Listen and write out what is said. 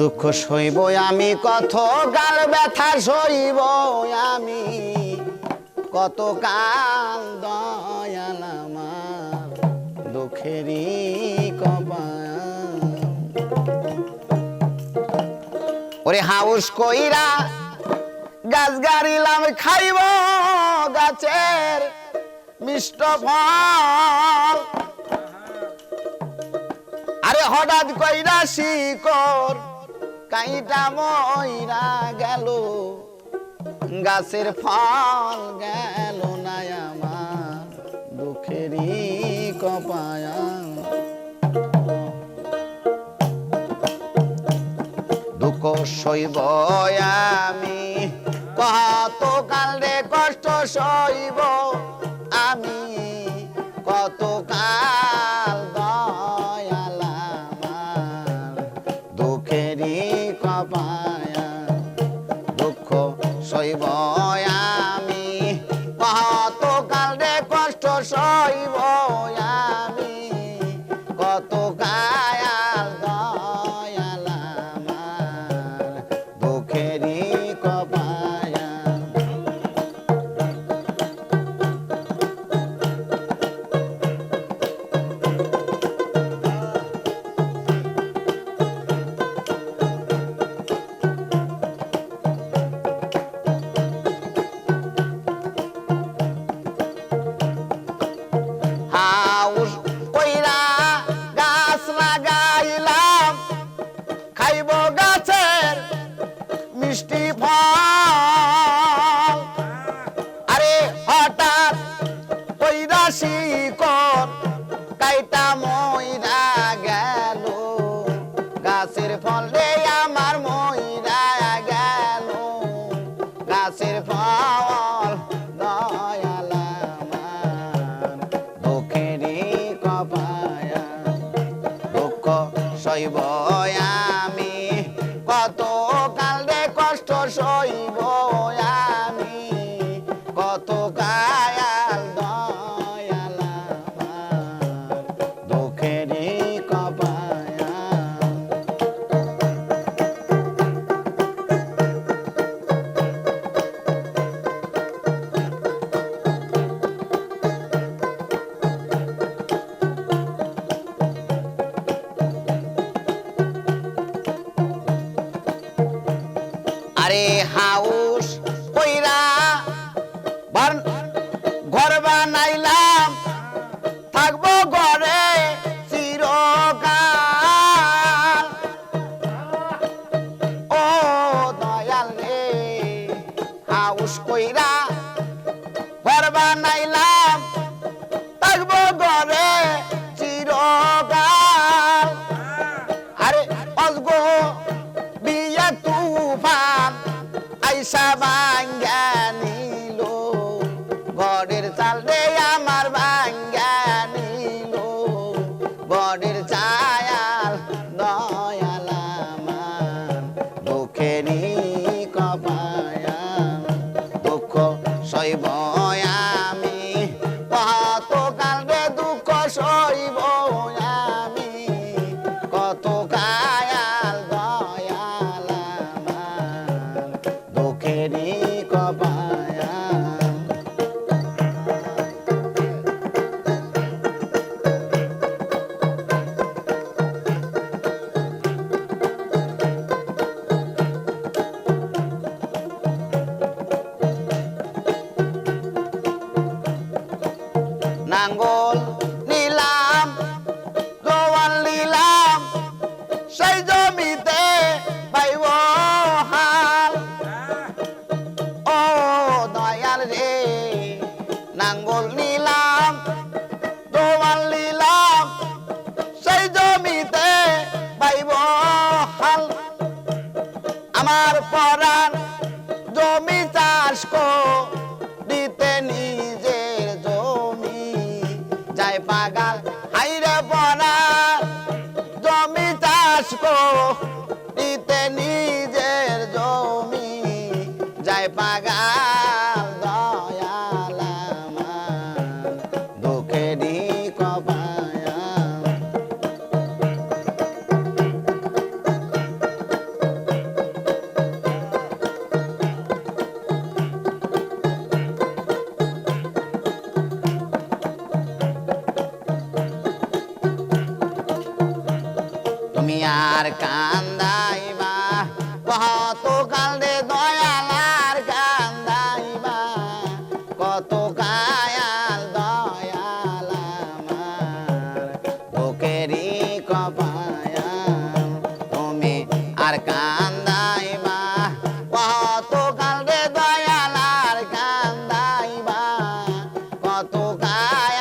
দুঃখ সইব আমি, কত গাল ব্যথা সইব আমি। কত কাল দয়াল আমার দুঃখেরই ওরে হাউস কইরা গাছ গাড়িলাম খাইব গাছের মিষ্ট ফল। আরে হঠাৎ কইরা শিকর কাইটা মইরা গেল, গাছের ফল গেল না আমার দুঃখেরই কপায়া দুঃখ সইব আমি, কত কাল রে কষ্ট সইব কষ্ট লাগাইলাম। খাইব গাছের মিষ্টি ফল। আরে হঠাৎ কইরা শিকর কাইটা মইরা গেল। গাছের ফল রে আমার মইরা গেল। গাছের ফল কত হাউস কইরা ঘর বানাইলাম, থাকব ঘরে চিরকাল। আরে অজগো বিয়া তুফান, আইসা ভাঙ্গা নিল। গড়ের চাল রে আমার ভাঙ্গা সইব নাঙ্গল নিলাম জোয়ান নিলাম, সেই জমিতে পাইব হাল। ও দয়াল রে, নাঙ্গল নিলাম জোয়ান নিলাম, সেই জমিতে পাইব হাল। আমার পরাণ, জমি চাষ কো আর কান্দাইবা কত কাল রে দয়াল আর কান্দাইবা কত কায়াল দয়াল আমার তোকেরই কপায়াল তুমি আর কান্দাইবা কত কাল রে দয়াল আর কান্দাইবা কত কায়াল